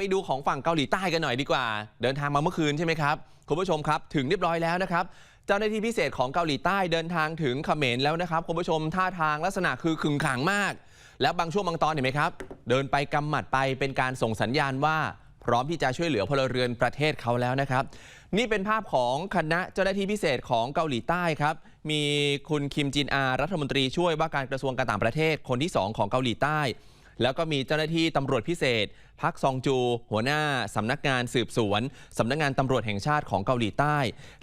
ไปดูของฝั่งเกาหลีใต้กันหน่อยดีกว่า เดินทางมาเมื่อคืนใช่ไหมครับ คุณผู้ชมครับ ถึงเรียบร้อยแล้วนะครับ เจ้าหน้าที่พิเศษของเกาหลีใต้เดินทางถึงเขมรแล้วนะครับคุณผู้ชมท่าทางลักษณะคือขึงขังมาก แล้วบางช่วงบางตอนเห็นไหมครับ เดินไปกำหมัดไปเป็นการส่งสัญญาณว่าพร้อมที่จะช่วยเหลือพลเรือนประเทศเขาแล้วนะครับ นี่เป็นภาพของคณะเจ้าหน้าที่พิเศษของเกาหลีใต้ครับ มีคุณคิมจินอารัฐมนตรีช่วยว่าการกระทรวงการต่างประเทศคนที่ 2 ของเกาหลีใต้ แล้วก็มีเจ้าหน้าที่ตำรวจพิเศษ พักซองจู หัวหน้าสำนักงานสืบสวนสำนักงานตำรวจแห่งชาติของเกาหลีใต้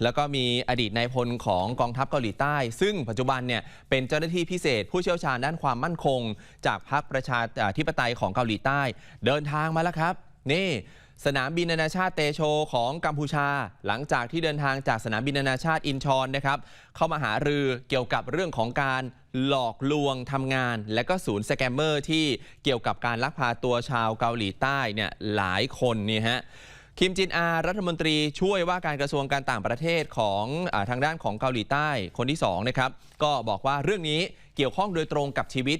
แล้วก็มีอดีตนายพลของกองทัพเกาหลีใต้ ซึ่งปัจจุบันเนี่ยเป็นเจ้าหน้าที่พิเศษ ผู้เชี่ยวชาญด้านความมั่นคง จากพรรคประชาธิปไตยของเกาหลีใต้ เดินทางมาแล้วครับ นี่สนามบินนานาชาติเตโชของกัมพูชา หลังจากที่เดินทางจากสนามบินนานาชาติอินชอนนะครับเข้ามาหารือเกี่ยวกับเรื่องของการ หลอกลวงทำงาน และก็ศูนย์สแกมเมอร์ที่เกี่ยวกับการลักพาตัวชาวเกาหลีใต้เนี่ยหลายคนนี่ฮะคิมจินอา รัฐมนตรีช่วยว่าการกระทรวงการต่างประเทศของอทางด้านของเกาหลีใต้คนที่2นะครับก็บอกว่าเรื่องนี้เกี่ยวข้องโดยตรงกับชีวิต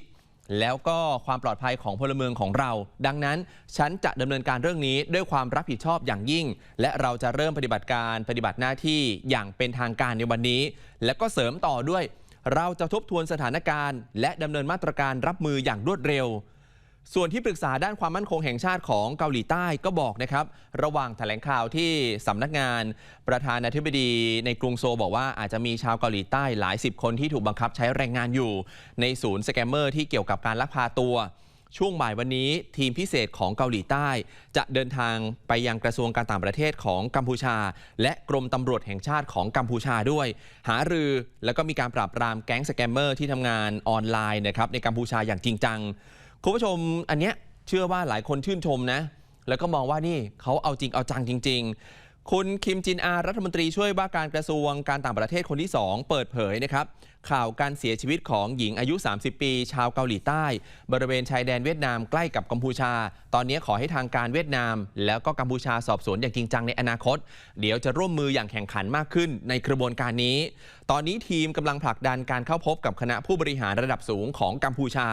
แล้วก็ความปลอดภัยของพลเมืองของเรา ดังนั้น ฉันจะดำเนินการเรื่องนี้ด้วยความรับผิดชอบอย่างยิ่ง และเราจะเริ่มปฏิบัติการปฏิบัติหน้าที่อย่างเป็นทางการในวันนี้ และก็เสริมต่อด้วย เราจะทบทวนสถานการณ์ และดำเนินมาตรการรับมืออย่างรวดเร็ว ส่วนที่ปรึกษาด้านความมั่นคงแห่งชาติของเกาหลีใต้ก็บอกนะครับ ระหว่างแถลงข่าวที่สำนักงานประธานาธิบดีในกรุงโซลบอกว่าอาจจะมีชาวเกาหลีใต้หลายสิบคนที่ถูกบังคับใช้แรงงานอยู่ ในศูนย์สแกมเมอร์ที่เกี่ยวกับการลักพาตัว ช่วงบ่ายวันนี้ทีมพิเศษของเกาหลีใต้ จะเดินทางไปยังกระทรวงการต่างประเทศของกัมพูชา และกรมตำรวจแห่งชาติของกัมพูชาด้วย หารือแล้วก็มีการปราบปรามแก๊งสแกมเมอร์ที่ทำงานออนไลน์นะครับในกัมพูชาอย่างจริงจังคุณผู้ชมอันเนี้ยเชื่อว่าหลายคนชื่นชมนะ แล้วก็มองว่านี่เขาเอาจริงเอาจังจริง ๆ คุณคิมจินอารัฐมนตรีช่วยว่าการกระทรวงการต่างประเทศคนที่ 2 เปิดเผยนะครับ ข่าวการเสียชีวิตของหญิงอายุ 30 ปี ชาวเกาหลีใต้ บริเวณชายแดนเวียดนามใกล้กับกัมพูชา ตอนนี้ขอให้ทางการเวียดนาม แล้วก็กัมพูชาสอบสวนอย่างจริงจังในอนาคต เดี๋ยวจะร่วมมืออย่างแข่งขันมากขึ้นในกระบวนการนี้ ตอนนี้ทีมกำลังผลักดันการเข้าพบกับคณะผู้บริหารระดับสูงของกัมพูชา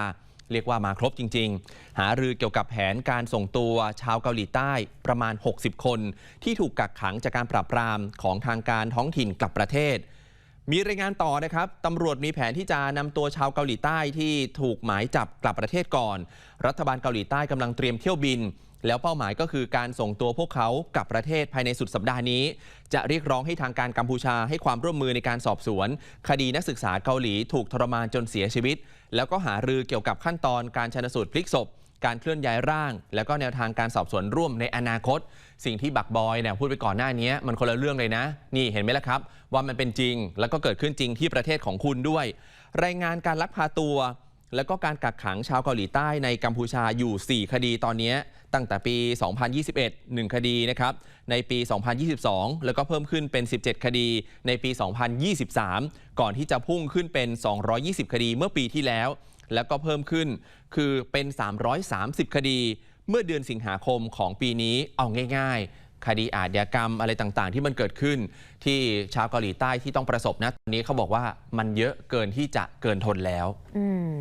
เรียกว่ามาครบจริง ๆ หารือเกี่ยวกับแผนการส่งตัวชาวเกาหลีใต้ประมาณ 60 คน ที่ถูกกักขังจากการปราบปรามของทางการท้องถิ่นกลับประเทศ มีรายงานต่อนะครับ ตำรวจมีแผนที่จะนำตัวชาวเกาหลีใต้ที่ถูกหมายจับกลับประเทศก่อน รัฐบาลเกาหลีใต้กำลังเตรียมเที่ยวบิน แล้วเป้าหมายก็คือการส่งตัวพวกเขากลับประเทศภายในสุดสัปดาห์นี้ จะเรียกร้องให้ทางการกัมพูชาให้ความร่วมมือในการสอบสวน คดีนักศึกษาเกาหลีถูกทรมานจนเสียชีวิต แล้วก็หารือเกี่ยวกับขั้นตอนการชนสูตรพลิกศพ การเคลื่อนย้ายร่าง แล้วก็แนวทางการสอบสวนร่วมในอนาคต สิ่งที่บักบอยเนี่ยพูดไปก่อนหน้านี้มันคนละเรื่องเลยนะ นี่เห็นไหมล่ะครับ ว่ามันเป็นจริง แล้วก็เกิดขึ้นจริงที่ประเทศของคุณด้วย รายงานการลักพาตัว แล้วก็การกักขังชาวเกาหลีใต้ในกัมพูชาอยู่ 4 คดีตอนนี้ตั้งแต่ปี 2021 1 คดีนะครับ ในปี 2022 แล้วก็เพิ่มขึ้นเป็น 17 คดี ในปี 2023 ก่อนที่จะพุ่งขึ้นเป็น 220 คดีเมื่อปีที่แล้ว แล้วก็เพิ่มขึ้นคือเป็น 330 คดี เมื่อเดือนสิงหาคมของปีนี้เอาง่าย ๆ คดีอาชญากรรมอะไรต่างๆ ที่มันเกิดขึ้น ที่ชาวเกาหลีใต้ที่ต้องประสบนะตอนนี้เขาบอกว่ามันเยอะเกินที่จะเกินทนแล้ว อืม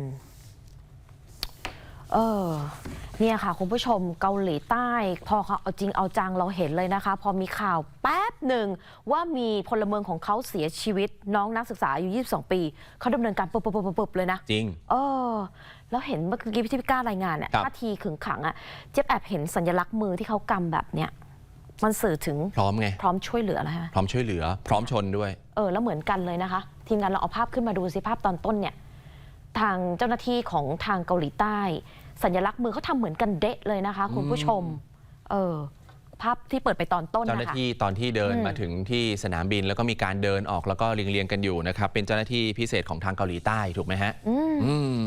เออเนี่ยค่ะ คุณผู้ชมเกาหลีใต้ พอเขาเอาจริงเอาจังเราเห็นเลยนะคะ พอมีข่าวแป๊บ หนึ่งว่ามีพลเมืองของเขาเสียชีวิต น้องนักศึกษาอายุ 22 ปี เขาดำเนินการปุ๊บปุ๊บปุ๊บปุ๊บเลยนะ จริงเออแล้วเห็นเมื่อกี้พี่พิก้ารายงานเนี่ยครับท่าทีขึงขังอะเจ๊ยบแอบเห็นสัญลักษณ์มือที่เขากำแบบเนี้ยมันสื่อถึงพร้อมไง พร้อมช่วยเหลือแล้วฮะพร้อมช่วยเหลือ พร้อมชนด้วย เออ แล้วเหมือนกันเลยนะคะ ทีมงานเราเอาภาพขึ้นมาดูสิภาพตอนต้นเนี่ย ทางเจ้าหน้าที่ของทางเกาหลีใต้ สัญลักษณ์มือเขาทำเหมือนกันเดะเลยนะคะ คุณผู้ชม เออ ภาพที่เปิดไปตอนต้นเจ้าหนะน้าคะที่ตอนที่เดินอืมมาถึงที่สนามบินแล้วก็มีการเดินออกแล้วก็เรียงๆกันอยู่นะครับ เป็นเจ้าหน้าที่พิเศษของทางเกาหลีใต้ถูกไหมฮะอืมอืม